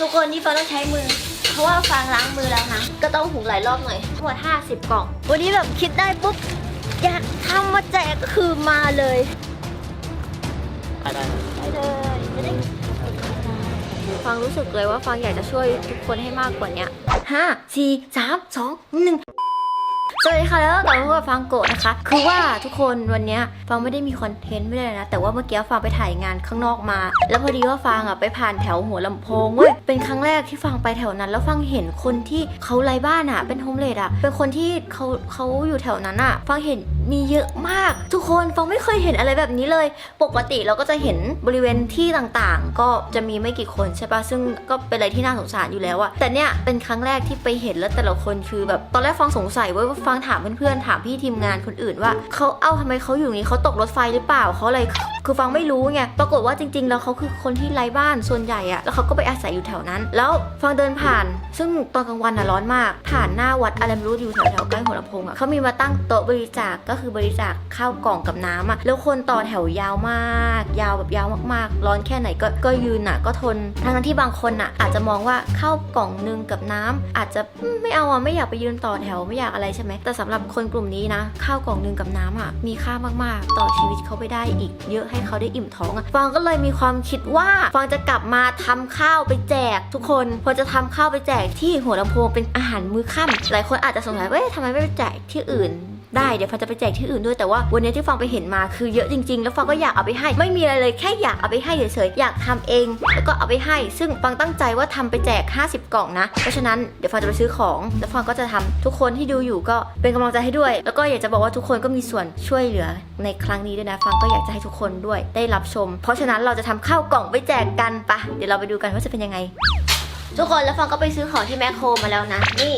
ทุกคนที่ฟังต้องใช้มือ เพราะว่าฟังล้างมือแล้วนะก็ต้องหุงหลายรอบหน่อยทั้งหมด50 กล่อง วันนี้แบบคิดได้ปุ๊บอยากทำมาแจกก็คือมาเลยได้ได้ไปเลยจะได้ฟังรู้สึกเลยว่าฟังอยากจะช่วยทุกคนให้มากกว่านี้ห้าสี่สามสองหนึ่งส วัสดีค่ะแล้วกลับมาพบกับฟังโกะนะคะ คือว่าทุกคนวันนี้ฟังไม่ได้มีคอนเทนต์ไม่ได้นะ แต่ว่าเมื่อกี้ฟังไปถ่ายงานข้างนอกมา แล้วพอดีว่าฟังอะไปผ่านแถวหัวลำโพงเว้ยเป็นครั้งแรกที่ฟังไปแถวนั้น แล้วฟังเห็นคนที่เขาไร้บ้านอะ เป็นโฮมเลดอะ เป็นคนที่เขาเขาอยู่แถวนั้นอะ ฟังเห็นมีเยอะมาก ทุกคนฟังไม่เคยเห็นอะไรแบบนี้เลย ปกติเราก็จะเห็นบริเวณที่ต่างๆ ก็จะมีไม่กี่คนใช่ปะซึ่งก็เป็นอะไรที่น่าสงสารอยู่แล้วอะแต่เนี่ยเป็นครั้งแรกที่ไปเห็นแล้วแต่ละคนคือแบบตอนแรกฟังสงสัยเว้ยว่าฟังถามเพื่อนๆ ถามพี่ทีมงานคนอื่นว่าเขาเอ้าทำไมเขาอยู่นี้เขาตกรถไฟหรือเปล่าเขาอะไรคือฟังไม่รู้ไงปรากฏว่าจริง ๆ แล้วเขาคือคนที่ไร้บ้านส่วนใหญ่อะแล้วเขาก็ไปอาศัยอยู่แถวนั้น แล้วฟังเดินผ่าน ซึ่งตอนกลางวันอะร้อนมาก ผ่านหน้าวัดอะไรไม่รู้อยู่แถวๆใกล้หัวลำโพงอะเขามีมาตั้งโต๊ะบริจาคก็คือบริจาคข้าวกล่องกับน้ำอะแล้วคนต่อแถวยาวมาก ยาวแบบยาวมากๆ ร้อนแค่ไหนก็ก็ยืนอะก็ทนทั้งที่บางคนอะอาจจะมองว่าข้าวกล่องนึงกับน้ำอาจจะไม่เอาอะไม่อยากไปยืนต่อแถวไม่อยากอะไรใช่ไหมแต่สำหรับคนกลุ่มนี้นะข้าวกล่องนึงกับน้ำอะมีค่ามากๆ ต่อชีวิตเขาไปได้อีก เยอะให้เขาได้อิ่มท้องอะฟางก็เลยมีความคิดว่าฟางจะกลับมาทำข้าวไปแจกทุกคนพอจะทำข้าวไปแจกที่หัวลำโพงเป็นอาหารมื้อค่ำหลายคนอาจจะสงสัยว่าเอ๊ะทำไมไม่ไปแจกที่อื่น ได้เดี๋ยวฟังจะไปแจกที่อื่นด้วยแต่ว่าวันนี้ที่ฟังไปเห็นมาคือเยอะจริง ๆ แล้วฟังก็อยากเอาไปให้ ไม่มีอะไรเลยแค่อยากเอาไปให้เฉยๆอยากทำเอง แล้วก็เอาไปให้ ซึ่งฟังตั้งใจว่าทำไปแจก 50 กล่องนะ เพราะฉะนั้นเดี๋ยวฟังจะไปซื้อของ แล้วฟังก็จะทำทุกคนที่ดูอยู่ก็เป็นกำลังใจให้ด้วย แล้วก็อยากจะบอกว่าทุกคนก็มีส่วนช่วยเหลือในครั้งนี้ด้วยนะฟังก็อยากจะให้ทุกคนด้วยได้รับชม เพราะฉะนั้นเราจะทำข้าวกล่องไปแจกกันปะเดี๋ยวเราไปดูกันว่าจะเป็นยังไง ทุกคนแล้วฟังก็ไปซื้อของที่แมคโครมาแล้วนะนี่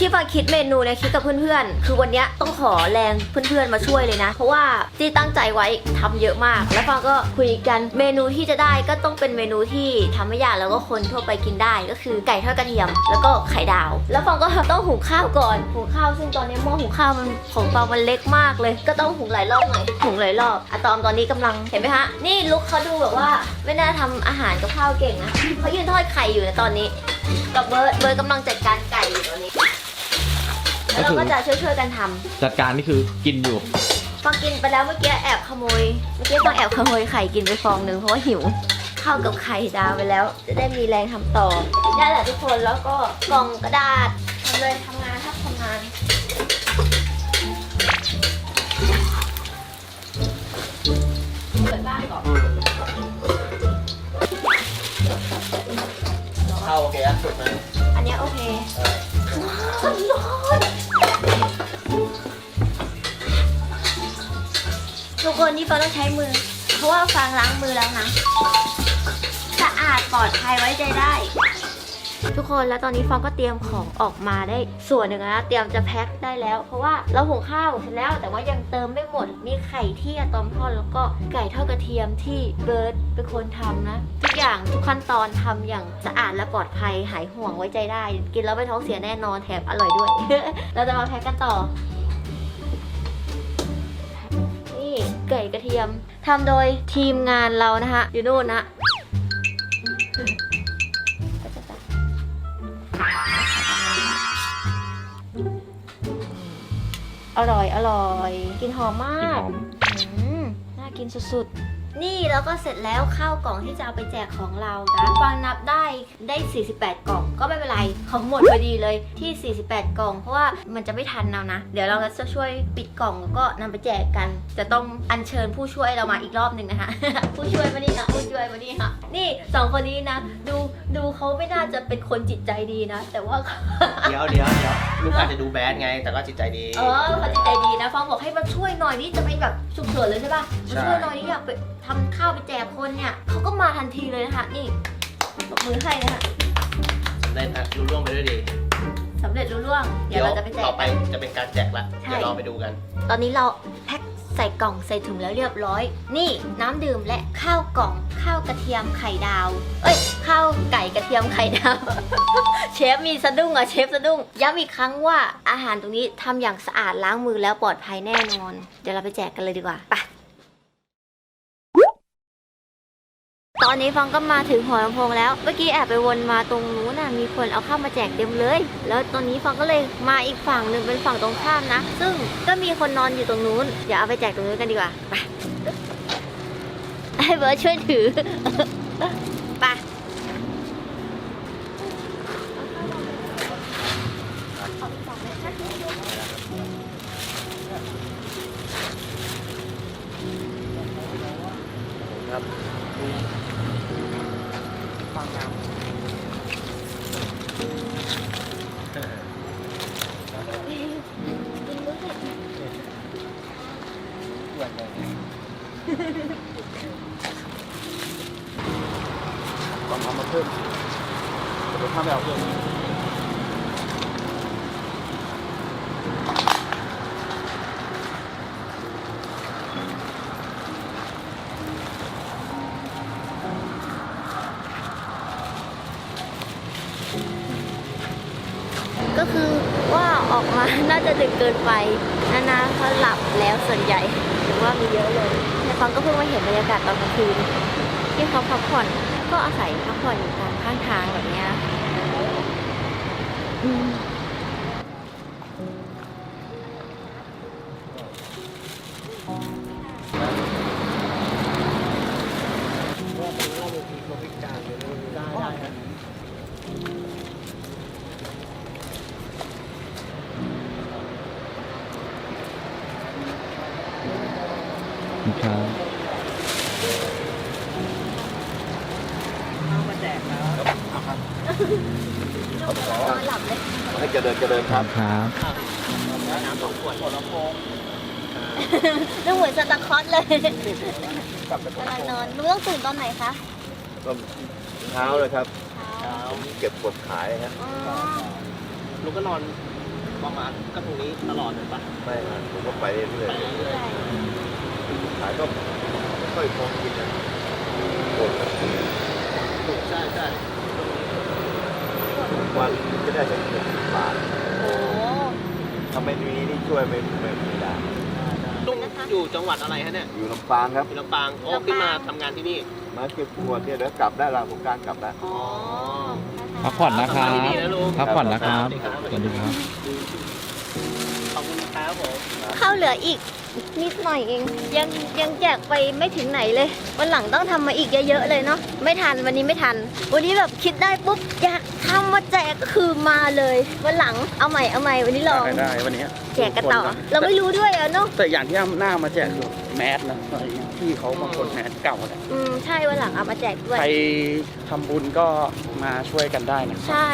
ที่ฟังคิดเมนูเนี่ยคิดกับเพื่อนๆ คือวันเนี้ยต้องขอแรงเพื่อนๆมาช่วยเลยนะ เพราะว่าที่ตั้งใจไว้ทำเยอะมาก แล้วฟังก็คุยกันเมนูที่จะได้ก็ต้องเป็นเมนูที่ทำไม่ยากแล้วก็คนทั่วไปกินได้ก็คือไก่ทอดกระเทียม แล้วก็ไข่ดาว แล้วฟังก็ต้องหุงข้าวก่อนหุงข้าวซึ่งตอนนี้หม้อหุงข้าวมันของฟังมันเล็กมากเลย ก็ต้องหุงหลายรอบหน่อยหุงหลายรอบอะตอมตอนนี้กำลังเห็นไหมฮะนี่ลุกเขาดูแบบว่าไม่น่าทำอาหารกับข้าวเก่งนะเขายืนทอดไข่อยู่นะตอนนี้กับเบิร์ดเบิร์ดกำลังจัดการไก่อยู่ตอนนี้ แล้วเราก็จะช่วยๆกันทำจัดการนี่คือกินอยู่พอกินไปแล้วเมื่อกี้แอบขโมย เมื่อกี้ต้องแอบขโมยไข่กินไปฟองหนึ่งเพราะว่าหิวเข้ากับไข่ดาวไปแล้ว จะได้มีแรงทำต่อนี่นแหละทุกคนแล้วก็กล่องกระดาษทำเลยทำงานครับทำงานเปิดบ้านก่อนเข้าโอเคอะสุดไหมอันเนี้ยโอเค คนที่ฟังต้องใช้มือ เพราะว่าฟังล้างมือแล้วนะ สะอาดปลอดภัยไว้ใจได้ ทุกคนแล้วตอนนี้ฟองก็เตรียมของออกมาได้ส่วนหนึ่งแล้วนะเตรียมจะแพ็คได้แล้ว เพราะว่าเราหุงข้าวเสร็จแล้ว แต่ว่ายังเติมไม่หมดมีไข่ที่อะตอมทอดแล้วก็ไก่ทอดกระเทียมที่เบิร์ดเป็นคนทำนะทุกอย่างทุกขั้นตอนทำอย่างสะอาดและปลอดภัยหายห่วงไว้ใจได้ กินแล้วไม่ท้องเสียแน่นอนแถมอร่อยด้วย เราจะมาแพ็คกันต่อ ไก่กระเทียมทำโดยทีมงานเรานะคะอยู่นู่นนะอร่อยอร่อย กินหอมมากอืมน่ากินสุดๆ นี่แล้วก็เสร็จแล้วข้าวกล่องที่จะเอาไปแจกของเรานะฟังนับได้ได้ 48 กล่องก็ไม่เป็นไรของหมดพอดีเลยที่ 48 กล่อง เพราะว่ามันจะไม่ทันเรานะ เดี๋ยวเราจะช่วยปิดกล่องแล้วก็นำไปแจกกัน จะต้องอัญเชิญผู้ช่วยเรามาอีกรอบหนึ่งนะคะผู้ช่วยมานี่ค่ะผู้ช่วยมานี่ค่ะนี่สองคนนี้นะ ดูดูเขาไม่น่าจะเป็นคนจิตใจดีนะ แต่ว่าเดี๋ยวเดี๋ยวเดี๋ยวลูกอาจจะดูแบดไง แต่ก็จิตใจดีเออเขาจิตใจ ดีนะฟังบอกให้มาช่วยหน่อยนี่จะไปแบบฉุกเฉินเลยใช่ป่ะมาใช่ช่วยหน่อยนี่อยากไปทำข้าวไปแจกคนเนี่ยเขาก็มาทันทีเลยนะคะนี่ปรบมือให้นะคะสำเร็จนะรู้ล่วงไปด้วยดีสำเร็จรุ่ร่วงเดี๋ยวเราจะไปแจต่กอไปกันจะเป็นการแจกละใช่เดี๋ยวเราไปดูกัน ตอนนี้เราแพ็ค ใส่กล่องใส่ถุงแล้วเรียบร้อย นี่น้ำดื่มและข้าวกล่องข้าวกระเทียมไข่ดาว เอ้ยข้าวไก่กระเทียมไข่ดาว เชฟมีสะดุ้งอะเชฟสะดุ้งย้ำอีกครั้งว่าอาหารตรงนี้ทำอย่างสะอาดล้างมือแล้วปลอดภัยแน่นอน เดี๋ยวเราไปแจกกันเลยดีกว่าไป ตอนนี้ฟังก็มาถึงหัวลำโพงแล้ว เมื่อกี้แอบไปวนมาตรงนู้นน่ะมีคนเอาข้าวมาแจกเต็มเลย แล้วตอนนี้ฟังก็เลยมาอีกฝั่งหนึ่งเป็นฝั่งตรงข้ามนะ ซึ่งก็มีคนนอนอยู่ตรงนู้น เดี๋ยวเอาไปแจกตรงนู้นกันดีกว่า ไปให้เบิร์ดช่วยถือ ต้องเอามาเพิ่มเดี๋ยวถ้าไม่เอาเพิ่มก็คือว่าออกมาน่าจะดึกเกินไป นานาเขาหลับแล้วส่วนใหญ่หรือว่ามีเยอะเลย ฟังก็เพิ่งมาเห็นบรรยากาศตอนกลางคืนที่เขาพักผ่อนก็อาศัยพักผ่อนอยู่ตามข้างทางแบบเนี้ยอืม ครับเอามาแจกแล้วนอนหลับเลยให้เจริญเจริญครับครับน้ำสองขวดหัวลำโพงนึกเหมือนสตาร์คอสเลยกลับไปกำลังนอนรู้ต้องตื่นตอนไหนคะก็เช้าเลยครับเช้าเก็บกดขายฮะอ๋อลูกก็นอนประมาณก็ตรงนี้ตลอดเลยปะไม่ครับผมก็ไปเรื่อยเรื่อยๆขายก็ไม่ค่อยพอกินนะกดใช่ใช่วันก็ได้สักหนึ่งบาทโอ้ถ้าไม่มีนี่ช่วยไม่ไม่ไม่ได้ ลุงอยู่จังหวัดอะไรฮะเนี่ยอยู่ลำปางครับอยู่ลำปางโอ้ขึ้นมาทำงานที่นี่ มาเก็บขวดเนี่ยเดี๋ยวกลับได้ละผมการกลับแล้วอ๋อพักผ่อนนะครับ พักผ่อนนะครับสวัสดีครับ ครับผมข้าวเหลืออีกนิดหน่อยเอง ยังยังแจกไปไม่ถึงไหนเลย วันหลังต้องทำมาอีกเยอะๆเลยเนาะไม่ทันวันนี้ไม่ทัน วันนี้แบบคิดได้ปุ๊บอยาก ทำมาแจกก็คือมาเลยวันหลังเอาใหม่เอาใหม่วันนี้ลองได้วันนี้แจกกันต่อ เราไม่รู้ด้วยอะเนาะแต่อย่างที่หน้ามาแจกคือแมสนะอะไรอย่างเงี้ยที่เขาบางคนแมสเก่าเนี่ยอืมใช่วันหลังเอามาแจกด้วย ใครทำบุญก็มาช่วยกันได้นะใช่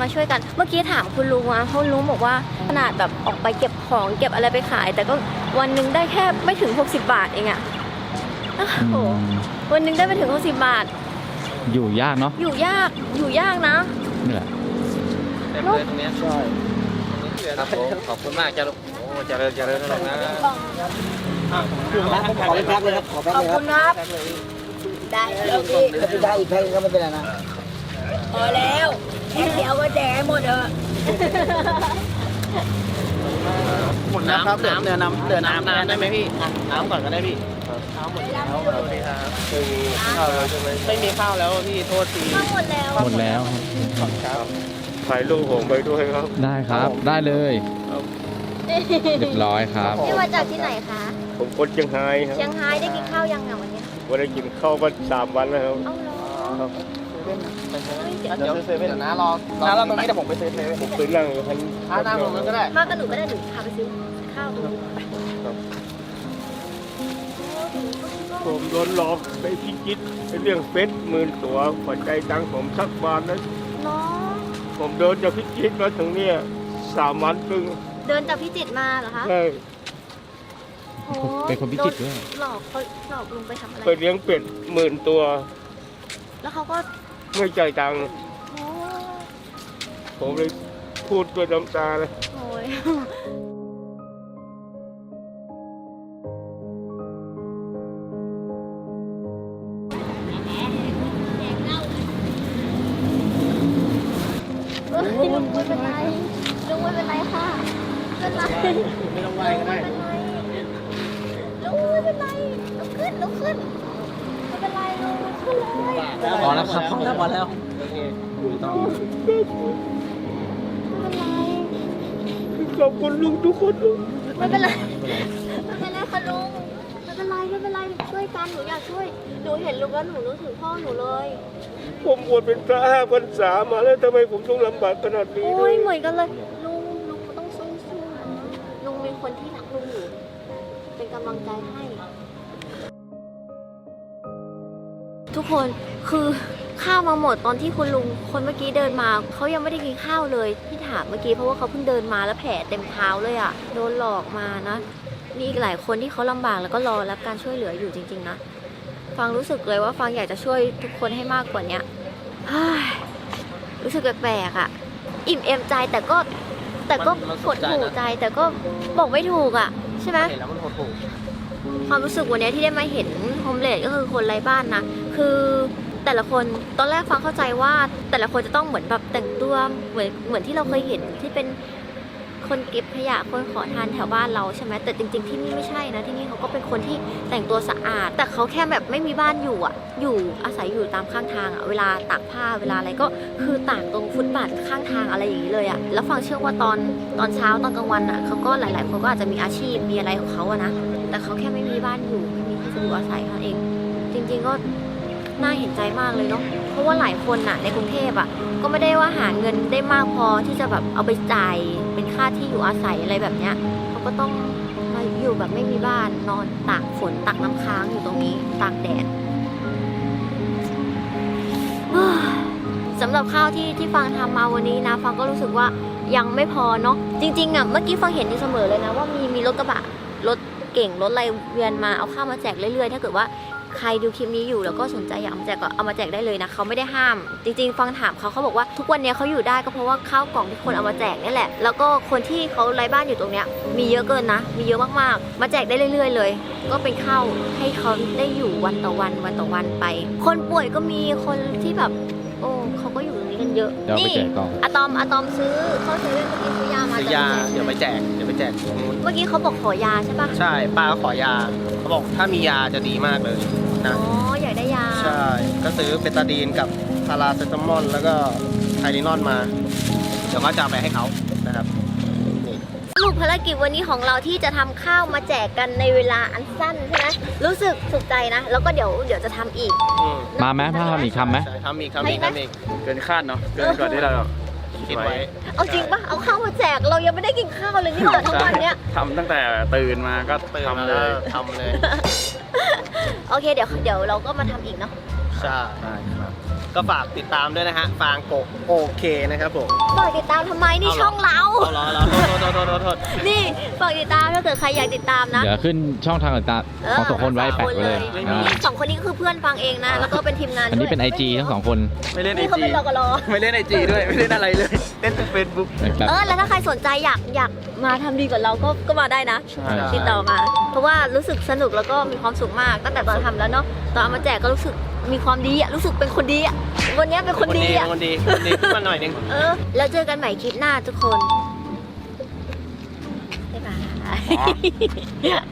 มาช่วยกันเมื่อกี้ถามคุณลุงอะคุณลุงบอกว่าขนาดแบบออกไปเก็บของเก็บอะไรไปขาย แต่ก็วันหนึ่งได้แค่ไม่ถึง 60 บาทเองอะโอ้โหวันหนึ่งได้ไม่ถึง 60 บาท อยู่ยากเนาะอยู่ยากอยู่ยากนะ นี่แหละเต็มเลยตรงเนี้ยใช่ครับผมขอบคุณมากจ้าลุงโอ้เจริญเจริญนะลุงนะคือแมสขอแพ็คเลยครับขอแพ็คขอบคุณครับ ได้แล้วพี่ได้อีกแพ็คก็ไม่เป็นไรนะพอแล้วแค่เดียวก็แจกหมดเถอะหมดแล้วครับเดือดเดือน้ำเดือดน้ำน้ำน้ำได้ไหมพี่น้ำก่อนก็ได้พี่ น้ำหมดแล้วสวัสดีครับไม่มีข้าวแล้วใช่ไหมไม่มีข้าวแล้วพี่โทษทีข้าหมดแล้วหมดแล้วขอบครับถ่ายรูปผมไปด้วยครับ ได้ครับได้เลยเรียบร้อยครับนี่มาจากที่ไหนคะผมคนเชียงรายครับเชียงรายได้กินข้าวยังอะวันนี้วันนี้กินข้าวมาสามวันแล้วครับเอาเหรอเฮ้ยเดี๋ยวเดี๋ยวเซเว่นนะรอน้ำเราตรงนี้เดี๋ยวผมไปซื้อเซเว่นผมไปนั่งอยู่คันอ่าน้ำตรงนั้นก็ได้ มากับหนูก็ได้หนูพาไปซื้อข้าวตรงนี้ ผมโดนหลอกไปพิจิตรเป็นเรื่องเฟซหมื่นตัวขวัญใจตังค์ผมสักบาทนะน้องผมเดินจากพิจิตรมาถึงเนี่ยสามวันครึ่งเดินจากพิจิตรมาเหรอคะใช่โอ้เป็นคนพิจิตรด้วย หลอกเขาหลอกลุงไปทำอะไร ไปเลี้ยงเป็ดหมื่นตัว แล้วเขาก็ไม่จ่ายตังค์โอ้ผมเลยพูดด้วยน้ำตาเลย โอ้ย ไม่เป็นไรไม่ต้องไหวก็ได้ลุงไม่เป็นไรลุกขึ้นลุกขึ้นไม่เป็นไรไรลุงขึ้นเลยพอแล้วครับพอแล้วไม่ต้องขอบคุณลุงทุกคนลุงไม่เป็นไรไม่เป็นไรค่ะลุงไม่เป็นไรไม่เป็นไรช่วยกันหนูอยากช่วยหนูเห็นลุงแล้วหนูนึกถึงพ่อหนูเลย ผมบวชเป็นพระห้าพรรษามาแล้วทำไมผมต้องลำบากขนาดนี้โอ้ด้วยยเหมือนกันเลย คน คือข้าวมาหมดตอนที่คุณลุงคนเมื่อกี้เดินมาเขายังไม่ได้กินข้าวเลยที่ถามเมื่อกี้เพราะว่าเขาเพิ่งเดินมาแล้วแผลเต็มเท้าเลยอะ่ะโดนหลอกมานะมีอีกหลายคนที่เขาลำบากแล้วก็รอรับการช่วยเหลืออยู่จริง ๆ นะฟังรู้สึกเลยว่าฟังอยากจะช่วยทุกคนให้มากกว่าเนี้ยเฮ้ยรู้สึกแปลกๆอะ่ะ อิ่มเอมใจแต่ก็แต่ก็มันกสุดดใจหูนะใจแต่ก็บอกไม่ถูกอะ่ะ ใช่ไหมเห็นแล้วมันหดหู่ ความรู้สึกวันนี้ที่ได้มาเห็นโฮมเลดก็คือคนไร้บ้านนะ คือแต่ละคนตอนแรกฟังเข้าใจว่าแต่ละคนจะต้องเหมือนแบบแต่งตัวเหมือนเหมือนที่เราเคยเห็นที่เป็นคนเก็บขยะคนขอทานแถวบ้านเราใช่ไหมแต่จริง ๆ ที่นี่ไม่ใช่นะที่นี่เขาก็เป็นคนที่แต่งตัวสะอาด แต่เขาแค่แบบไม่มีบ้านอยู่อะ อยู่อาศัยอยู่ตามข้างทางอะเวลาตากผ้าเวลาอะไรก็คือตากตรงฟุตบาทข้างทางอะไรอย่างนี้เลยอะแล้วฟังเชื่อว่าตอนตอนเช้าตอนกลางวันอะเขาก็หลาย ๆ คนก็อาจจะมีอาชีพมีอะไรของเขาอะนะ แต่เขาแค่ไม่มีบ้านอยู่ไม่มีที่จะอยู่อาศัยเท่านั้นเอง จริงๆก็น่าเห็นใจมากเลยเนาะเพราะว่าหลายคนน่ะ ในกรุงเทพอะ ก็ไม่ได้ว่าหาเงินได้มากพอที่จะแบบเอาไปจ่ายเป็นค่าที่อยู่อาศัยอะไรแบบเนี้ยเขาก็ต้องมาอยู่แบบไม่มีบ้านนอนตากฝนตากน้ำค้างอยู่ตรงนี้ตากแดดสำหรับข้าวที่ที่ฟังทำมาวันนี้นะ ฟังก็รู้สึกว่ายังไม่พอเนาะจริงๆอะเมื่อกี้ฟังเห็นอยู่เสมอเลยนะว่ามีมีรถกระบะรถ เก่งรถไรเวียนมาเอาข้าวมาแจกเรื่อยๆ ถ้าเกิดว่าใครดูคลิปนี้อยู่แล้วก็สนใจอยากเอามาแจกก็เอามาแจกได้เลยนะเขาไม่ได้ห้าม จริงๆ ฟังถามเขาเขาบอกว่าทุกวันนี้เขาอยู่ได้ก็เพราะว่าข้าวกล่องที่คนเอามาแจกนี่แหละ แล้วก็คนที่เขาไร้บ้านอยู่ตรงเนี้ยมีเยอะเกินนะ มีเยอะมากๆ มาแจกได้เรื่อย ๆ เลย ก็เป็นข้าวให้เขาได้อยู่วันต่อวันวันต่อวันไป คนป่วยก็มีคนที่แบบ โอ้เขาก็อยู่ เยอะเดี๋ยวเอาไปนี่แจกกล่องอะตอมอะตอมซื้อเข้าเซเว่นเมื่อกี้ซื้อยามาซื้อจะยาไปแจกเดี๋ยวไปแจก เดี๋ยวไปแจกตรงนู้นเมื่อกี้เขาบอกขอยาใช่ปะใช่ ป้าก็ขอยา เขาบอกถ้ามียาจะดีมากเลยนะ อ๋ออยากได้ยาใช่ ก็ซื้อเบตาดีนกับพาราเซตามอลแล้วก็ไทลินอนมา เดี๋ยวก็จะเอาไปให้เขานะครับนี่ สรุปภารกิจวันนี้ของเราที่จะทำข้าวมาแจกกันในเวลาอันสั้นใช่ไหมรู้สึกสุขใจนะ แล้วก็เดี๋ยวเดี๋ยวจะทำอีกอืมมาไหมถ้าทำอีกทำไหมใช่ทำอีกทำอีกทำอีกเกินคาดเนาะเกินกว่าที่เราคิดไว้ เอาจริงปะเอาข้าวมาแจกเรายังไม่ได้กินข้าวเลยนี่หว่าทั้งวันเนี้ยทำตั้งแต่ตื่นมาก็ตื่นมาทำเลแล้วยทำเลย โอเคเดี๋ยวเดี๋ยวเราก็มาทำอีกเนาะใช่ได้ครับก็ฝากติดตามด้วยนะฮะ ฟางโกะโอเคนะครับผมฝากติดตามทำไมนี่เอาเหรอช่องเราเอาล้อเราโท ษโทษโทษโทษโทษนี่ฝากติดตามถ้าเกิดใครอยากติดตามนะ เดี๋ยวขึ้นช่องทางต่างๆของสองคนไว้แปะไว้เลยไม่มีอ่านี่สองคนนี้ก็คือเพื่อนฟังเองนะ แล้วก็เป็นทีมงานอันนี้เป็นด้วย IG ทั้งสองคนไม่เล่นไอนี่เขาจีเป็นรกรอไม่เล่นไอจีด้วย ไม่เล่นอะไรเลย เล่นแต่เฟซบุ๊ก แบบเออแล้วถ้าใครสนใจอยากอยากมาทำดีกว่าเราก็ก็มาได้นะใช่ติดต่อมา เพราะว่ารู้สึกสนุกแล้วก็มีความสุขมาก ตั้งแต่ตอนทำแล้วเนาะตอนเอามาแจกก็รู้สึกมีความดีอะรู้สึกเป็นคนดีอะวันนี้เป็นคนดีอะคนดีคนดีขึ้นมาหน่อยหนึง เออแล้วเจอกันใหม่คลิปหน้าทุกคน 嘿嘿嘿嘿